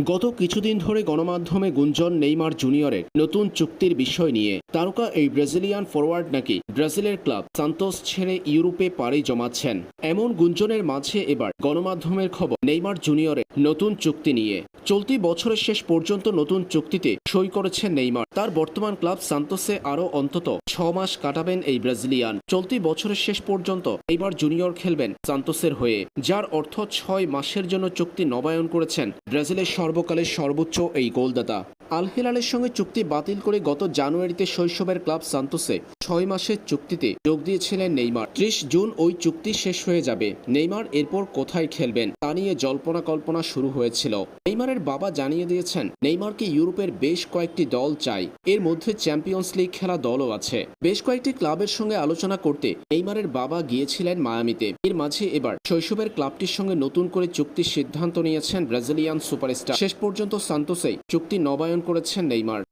গত কিছুদিন ধরে গণমাধ্যমে গুঞ্জন নেইমার জুনিয়রের নতুন চুক্তির বিষয় নিয়ে। তারকা এই ব্রাজিলিয়ান ফরওয়ার্ড নাকি ব্রাজিলের ক্লাব সান্তোস ছেড়ে ইউরোপে পাড়ি জমাচ্ছেন। এমন গুঞ্জনের মাঝে এবার গণমাধ্যমের খবর নেইমার জুনিয়রের নতুন চুক্তি নিয়ে। চলতি বছরের শেষ পর্যন্ত নতুন চুক্তিতে সই করেছেন নেইমার। তার বর্তমান ক্লাব সান্তোসে আরও অন্তত ছ মাস কাটাবেন এই ব্রাজিলিয়ান। চলতি বছরের শেষ পর্যন্ত এইবার জুনিয়র খেলবেন সান্তোসের হয়ে, যার অর্থ ছয় মাসের জন্য চুক্তি নবায়ন করেছেন ব্রাজিলের সর্বকালের সর্বোচ্চ এই গোলদাতা। আল হিলালের সঙ্গে চুক্তি বাতিল করে গত জানুয়ারিতে শৈশবের ক্লাব সান্তোসে ছয় মাসের চুক্তিতে যোগ দিয়েছিলেন নেইমার। ত্রিশ জুন ওই চুক্তি শেষ হয়ে যাবে। নেইমার এরপর কোথায় খেলবেন তা নিয়ে জল্পনা কল্পনা শুরু হয়েছিল। নেইমারের বাবা জানিয়ে দিয়েছেন, নেইমারকে ইউরোপের বেশ কয়েকটি দল চাই। এর মধ্যে চ্যাম্পিয়ন্স লিগ খেলা দলও আছে। বেশ কয়েকটি ক্লাবের সঙ্গে আলোচনা করতে নেইমারের বাবা গিয়েছিলেন মায়ামিতে। এর মাঝে এবার শৈশবের ক্লাবটির সঙ্গে নতুন করে চুক্তির সিদ্ধান্ত নিয়েছেন ব্রাজিলিয়ান সুপারস্টার। শেষ পর্যন্ত সান্তোসেই চুক্তি নবায়ন করেছেন নেইমার।